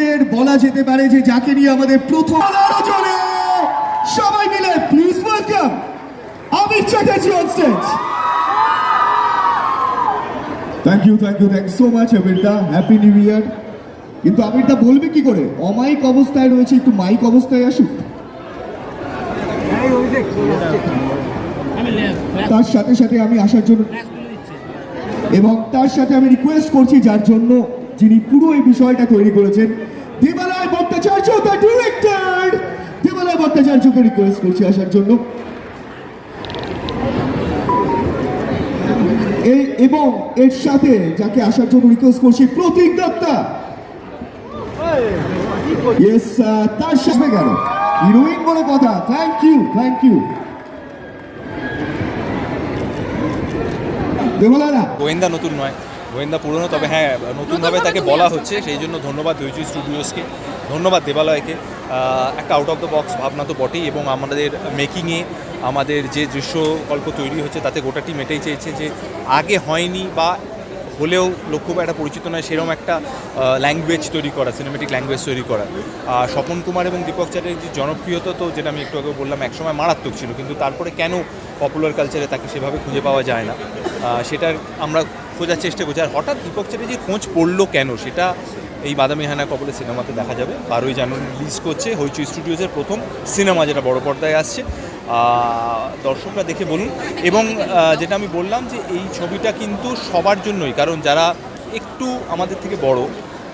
স্টুডিওজের বলা যেতে পারে যে যাকে নিয়ে আমাদের প্রথম সবাই মিলে please welcome Aamir Chatterjee on stage thank you thank you thank so much আমিরদা। Happy new year কিন্তু আমিরদা বলবে কি করে? অমাইক অবস্থায় রয়েছে, একটু মাইক অবস্থায় আসুক। তার সাথে সাথে আমি আসার জন্য এবং তার সাথে আমি রিকোয়েস্ট করছি, যার জন্য যিনি পুরো এই বিষয়টা তৈরি করেছেন, দেবালয় ভট্টাচার্য দ্য ডিরেক্টর দেবালয় ভট্টাচার্যকে রিকোয়েস্ট করছি আসার জন্য। এবং এর সাথে যাকে আসার জন্য রিকোয়েস্ট করছি, প্রতীক দত্তা! ইয়েস তার সাথে কেন হিরোইন বলে কথা। থ্যাংক ইউ থ্যাংক ইউ গোয়েন্দা নতুন নয়। গোয়েন্দা পুরনো তবে হ্যাঁ নতুনভাবে তাকে বলা হচ্ছে সেই জন্য ধন্যবাদ হইচই স্টুডিওসকে। ধন্যবাদ দেবালয়কে। একটা আউট অফ দ্য বক্স ভাবনা তো বটেই এবং আমাদের মেকিংয়ে আমাদের যে দৃশ্যকল্প তৈরি হচ্ছে তাতে গোটা টিম এটাই চেয়েছে যে আগে হয়নি বা হলেও লক্ষ্য একটা পরিচিত নয় সেরকম একটা ল্যাঙ্গুয়েজ তৈরি করা সিনেমেটিক ল্যাঙ্গুয়েজ তৈরি করা। আর স্বপন কুমার এবং দীপক চ্যাটার্জির জনপ্রিয়তা তো যেটা আমি একটু আগে বললাম একসময় মারাত্মক ছিল কিন্তু তারপরে কেন পপুলার কালচারে তাকে সেভাবে খুঁজে পাওয়া যায় না? সেটার আমরা খোঁজার চেষ্টা করছে। আর হঠাৎ দীপক চ্যাটার্জির খোঁজ পড়ল কেন? সেটা এই বাদামি হানা কবলে সিনেমাতে দেখা যাবে। বারোই জানুয়ারি রিলিজ করছে হইচই স্টুডিওজের প্রথম সিনেমা যেটা বড় পর্দায় আসছে। দর্শকরা দেখে বলুন। এবং যেটা আমি বললাম যে এই ছবিটা কিন্তু সবার জন্যই। কারণ যারা একটু আমাদের থেকে বড়,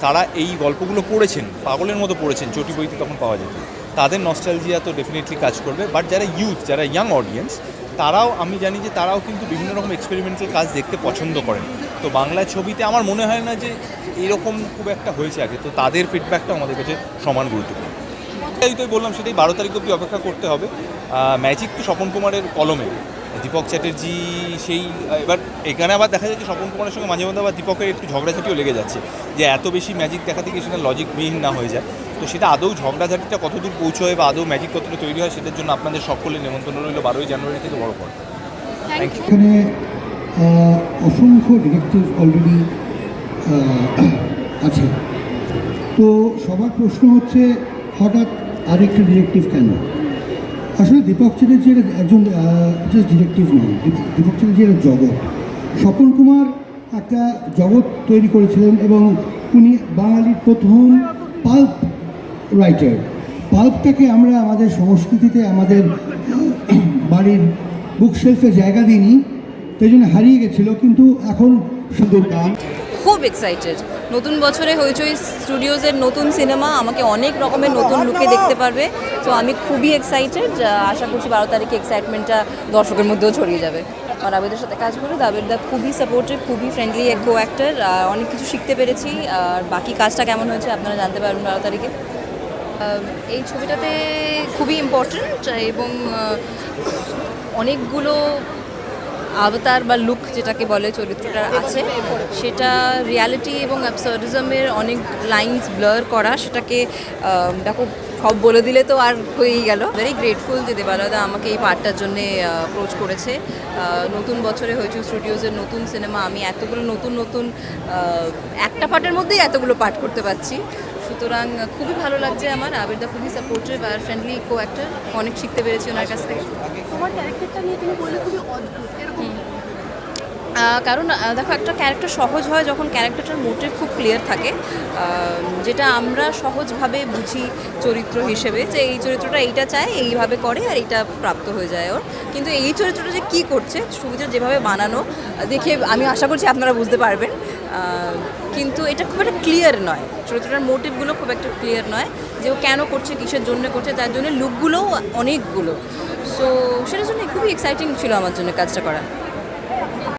তারা এই গল্পগুলো পড়েছেন, পাগলের মতো পড়েছেন, চটি বইতে তখন পাওয়া যেত। তাদের নস্টালজিয়া তো ডেফিনেটলি কাজ করবে। বাট যারা ইউথ যারা ইয়াং অডিয়েন্স তারাও, আমি জানি যে তারাও কিন্তু বিভিন্ন রকম এক্সপেরিমেন্টাল কাজ দেখতে পছন্দ করেন। তো বাংলা ছবিতে আমার মনে হয় না যে এরকম খুব একটা হয়েছে আগে। তো তাদের ফিডব্যাকটা আমাদের কাছে সমান গুরুত্বপূর্ণ। তাই তো বললাম, সেটাই বারো তারিখ অবধি অপেক্ষা করতে হবে। ম্যাজিক তো স্বপন কুমারের কলমে। দীপক চ্যাটার্জি সেই এবার এখানে আবার দেখা যাচ্ছে স্বপন কুমারের সঙ্গে মাঝে মধ্যে আবার দীপকের একটু ঝগড়াঝাটিও লেগে যাচ্ছে যে এত বেশি ম্যাজিক দেখাতে গিয়ে সেটা লজিকবিহীন না হয়ে যায়। তো সেটা আদৌ ঝগড়াঝাটিটা কতদূর পৌঁছয় বা আদৌ ম্যাজিক কতটা তৈরি হয় সেটার জন্য আপনাদের সকলের নিমন্ত্রণ রইল বারোই জানুয়ারি থেকে বড় পর এখানে অসংখ্য ডিরেক্টর অলরেডি আছে। তো সবার প্রশ্ন হচ্ছে হঠাৎ আরেকটা ডিরেক্টিভ কেন? আসলে দীপক চ্যাটার্জির একজন জাস্ট ডিরেক্টিভ নয় দীপক চ্যাটার্জির একটা জগৎ। স্বপন কুমার একটা জগৎ তৈরি করেছিলেন এবং উনি বাঙালির প্রথম পাল্প রাইটার পাল্পটাকে আমরা আমাদের সংস্কৃতিতে, আমাদের বাড়ির বুকশেলফে জায়গা দিইনি তাই জন্য হারিয়ে গেছিল, কিন্তু এখন সুন্দর গান। খুব এক্সাইটেড নতুন বছরে হইচই স্টুডিওজের নতুন সিনেমা আমাকে অনেক রকমের নতুন লুকে দেখতে পারবে। তো আমি খুবই এক্সাইটেড আশা করছি বারো তারিখে এক্সাইটমেন্টটা দর্শকের মধ্যেও ছড়িয়ে যাবে। আর আবেদের সাথে কাজ করে দাবেরদা খুবই সাপোর্টিভ খুবই ফ্রেন্ডলি এক কো অ্যাক্টার অনেক কিছু শিখতে পেরেছি। আর বাকি কাজটা কেমন হয়েছে আপনারা জানতে পারবেন বারো তারিখে। এই ছবিটাতে খুবই ইম্পর্ট্যান্ট এবং অনেকগুলো আবতার বা লুক যেটাকে বলে চরিত্রটা আছে, সেটা রিয়ালিটি এবং অ্যাবসার্ডিজমের অনেক লাইন্স ব্লার করা, সেটাকে দেখো, সব বলে দিলে তো আর হয়েই গেল। ভেরি গ্রেটফুল যে দেবালয়দা আমাকে এই পার্টটার জন্য অ্যাপ্রোচ করেছে। নতুন বছরে হয়েছে স্টুডিওজের নতুন সিনেমা আমি এতগুলো নতুন নতুন একটা পার্টের মধ্যেই এতগুলো পার্ট করতে পারছি। সুতরাং খুবই ভালো লাগছে আমার। আবিরদা খুবই সাপোর্টিভ আর ফ্রেন্ডলি কো অ্যাক্টার অনেক শিখতে পেরেছি ওনার কাছ থেকে। তোমার ক্যারেক্টারটা নিয়ে তুমি বললে খুবই অদ্ভুত। এরকম কারণ দেখো একটা ক্যারেক্টার সহজ হয় যখন ক্যারেক্টারটার মোটিভ খুব ক্লিয়ার থাকে। যেটা আমরা সহজভাবে বুঝি চরিত্র হিসেবে যে এই চরিত্রটা এইটা চায় এইভাবে করে আর এইটা প্রাপ্ত হয়ে যায় ওর। কিন্তু এই চরিত্রটা যে কী করছে সুবিধা যেভাবে বানানো দেখে আমি আশা করছি আপনারা বুঝতে পারবেন। কিন্তু এটা খুব একটা ক্লিয়ার নয়। চরিত্রটার মোটিভগুলো খুব একটা ক্লিয়ার নয় যে ও কেন করছে, কিসের জন্য করছে, তার জন্য লুকগুলোও অনেকগুলো। সো সেটার জন্য খুবই এক্সাইটিং ছিল আমার জন্য কাজটা করা।